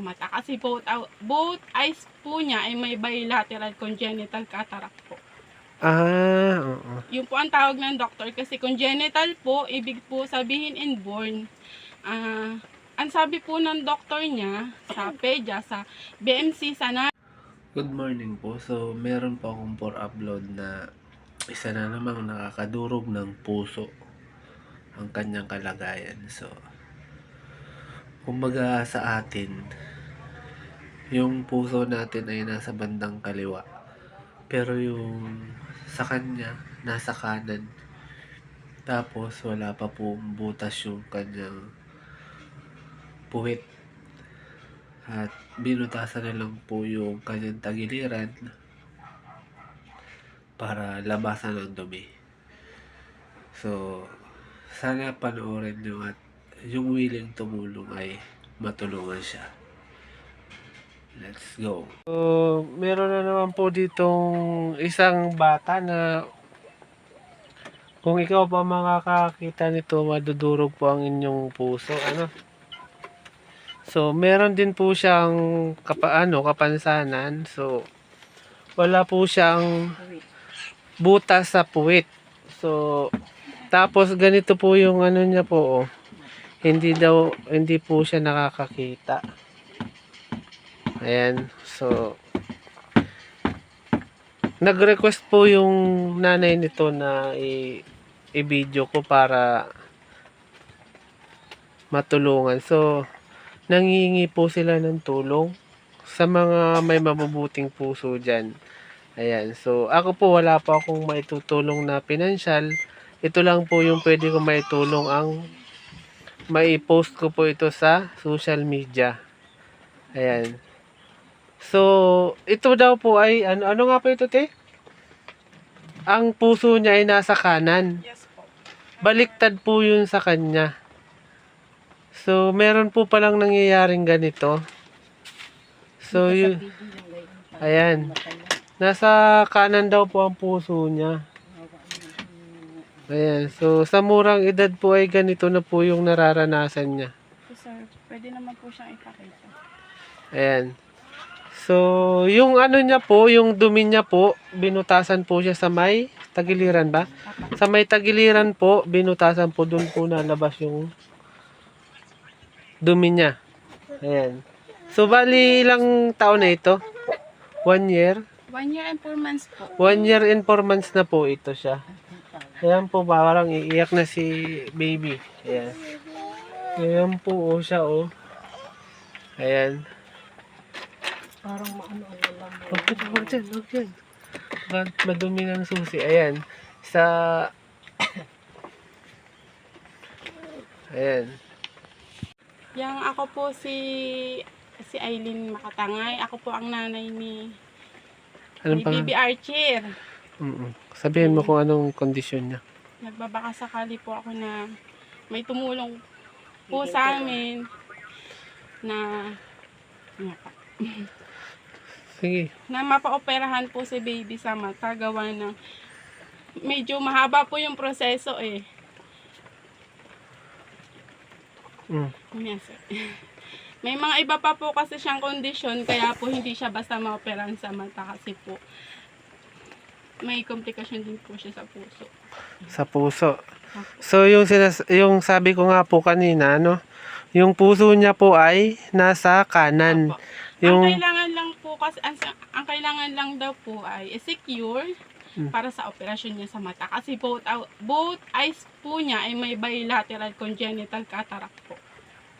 mata kasi both, out- both eyes po niya ay may bilateral congenital cataract po. Ah, oo. Yun po ang tawag ng doktor kasi congenital po, ibig po sabihin inborn. Ah, ang sabi po ng doktor niya sa PEDIA, sa BMC, sana Good morning po. So, meron po akong for upload na isa na namang nakakadurog ng puso ang kanyang kalagayan. So, kumbaga sa atin, yung puso natin ay nasa bandang kaliwa. Pero yung sa kanya, nasa kanan. Tapos, wala pa pong butas yung kanyang puwit. At binutasan na lang po yung kanyang tagiliran para labasan ng dumi. So, sana panoorin nyo at yung willing tumulong ay matulungan siya. Let's go. So, meron na naman po ditong isang bata na kung ikaw pa makakakita nito, madudurog po ang inyong puso. Ano? So, meron din po siyang kapa, ano, kapansanan. So, wala po siyang butas sa puwit. So, tapos ganito po yung ano niya po, oh. Hindi daw, hindi po siya nakakakita. Ayan. So, nag-request po yung nanay nito na i- i-video ko para matulungan. So, nangingi po sila ng tulong sa mga may mabubuting puso dyan. Ayan. So, ako po wala pa akong maitutulong na pinansyal. Ito lang po yung pwede ko maitulong ang mai-post ko po ito sa social media. Ayan. So, ito daw po ay, ano, ano nga po ito, te? Ang puso niya ay nasa kanan. Yes po. Baliktad po yun sa kanya. So, meron po palang nangyayaring ganito. So, yun, ayan. Nasa kanan daw po ang puso niya. Ayan. So, sa murang edad po ay ganito na po yung nararanasan niya. So, sir, pwede naman po siyang ipakita. Ayan. So, yung ano niya po, yung dumi niya po, binutasan po siya sa may tagiliran ba? Sa may tagiliran po, binutasan po doon po nalabas yung dumi niya. Ayan. So, bali ilang taon na ito? One year? One year and four months po. One year and four months na po ito siya. Ayan po, parang iiyak na si baby. Ayan. Ayan po oh, siya oh. Ayan. Parang maano ano lang. Huwag dyan, huwag dyan, huwag dyan. Bad, madumi ng susi. Ayan. Sa... Ayan. Yang ako po si si Aileen Makatangay. Ako po ang nanay ni, Anong ni pang... Baby Archer. Mm-mm. Sabihin mo kung anong kondisyon niya. Nagbabaka sakali po ako na may tumulong po sa amin na nga pa, Sige. na mapaoperahan po si baby sa mata gawa ng medyo mahaba po yung proseso eh. Mm. Yes, sir. May mga iba pa po kasi siyang kondisyon kaya po hindi siya basta maoperahan sa mata kasi po may komplikasyon din po siya sa puso. Sa puso. So, yung, sinas- yung sabi ko nga po kanina, no? Yung puso niya po ay nasa kanan. Opo. Yung... Ang kailangan kasi ang, ang kailangan lang daw po ay secure Hmm. para sa operasyon niya sa mata kasi both both eyes po niya ay may bilateral congenital cataract po.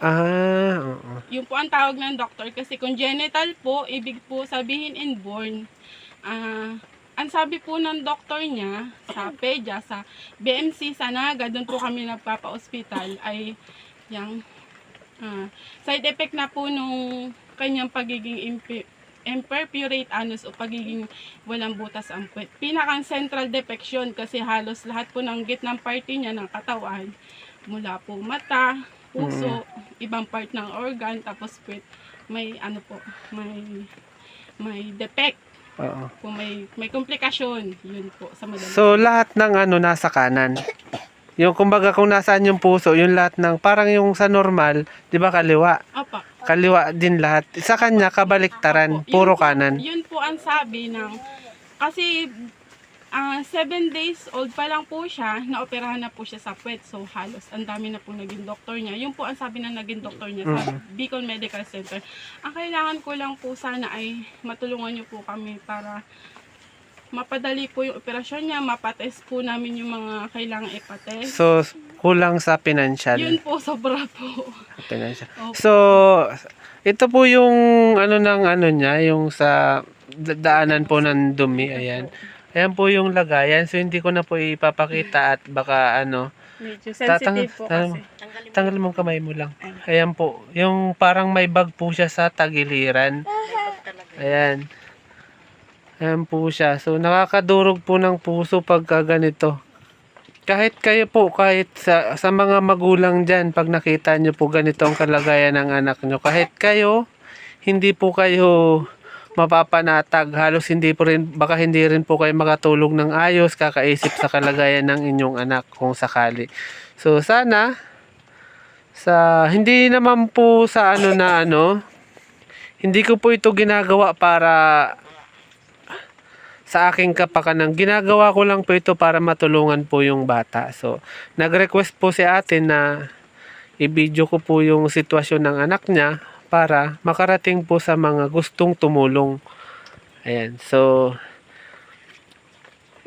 Ah, oo. Yun po ang tawag ng doktor kasi congenital po ibig po sabihin inborn. Ah, ang sabi po ng doktor niya sa PEDIA, sa BMC Sanaga, doon po kami nagpapa-hospital ay yung ah, side effect na po nung kanyang pagiging impi- imperforate anus o pagiging walang butas ang puwet. Pinakang central defection kasi halos lahat po ng gitnang party niya ng katawan mula po mata, puso, ibang part ng organ, tapos puwet, may ano po, may may defect Oo. kung may may komplikasyon yun po sa madali. So, lahat ng ano nasa kanan. Yung kumbaga kung nasaan yung puso, yung lahat ng parang yung sa normal, 'di ba kaliwa? Opa. Kaliwa din lahat. Sa kanya, kabaliktaran, Opo, puro yun po- kanan. Yun po ang sabi ng, kasi ah, seven days old pa lang po siya, naoperahan na po siya sa puwet. So, halos ang dami na po naging doktor niya. Yun po ang sabi ng naging doktor niya sa Bicol Medical Center. Ang kailangan ko lang po sana ay matulungan niyo po kami para mapadali po yung operasyon niya, mapatest po namin yung mga kailangan ipatest. So, kulang sa financial. Yun po, sobra po. financial. Opo. So, ito po yung ano ng ano niya, yung sa da- daanan po ng dumi, ayan. Ayan po yung lagayan. So, hindi ko na po ipapakita at baka ano, Medyo Tatang- sensitive po kasi. tanggal mong kamay mo lang. Ayan po. Yung parang may bag po siya sa tagiliran. Ayan. Ayan po siya. So, nakakadurog po ng puso pagka ganito. Kahit kayo po, kahit sa, sa mga magulang dyan, pag nakita nyo po ganito ang kalagayan ng anak nyo, kahit kayo, hindi po kayo mapapanatag. Halos hindi po rin, baka hindi rin po kayo makatulog ng ayos, kakaisip sa kalagayan ng inyong anak kung sakali. So, sana, sa, hindi naman po sa ano na ano, hindi ko po ito ginagawa para sa aking kapakanan. Ginagawa ko lang po ito para matulungan po yung bata. So, nag-request po si ate na i-video ko po yung sitwasyon ng anak niya para makarating po sa mga gustong tumulong. Ayan. So,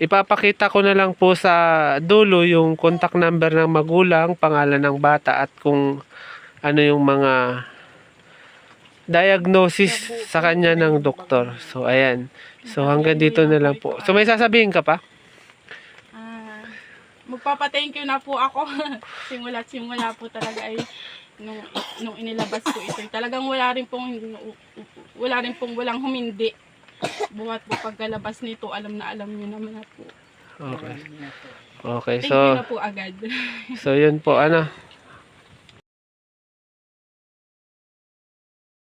ipapakita ko na lang po sa dulo yung contact number ng magulang, pangalan ng bata at kung ano yung mga diagnosis sa kanya ng doktor. So, ayan. So, hanggang dito na lang po. So, may sasabihin ka pa? Ah, magpapa-thank you na po ako. simula simula po talaga ay nung, nung inilabas ko ito. Talagang wala rin pong wala rin pong walang humindi. Buhat po pagkalabas nito, alam na alam niyo naman na po. Okay. Okay, Thank so, you na po agad. so yun po, ano.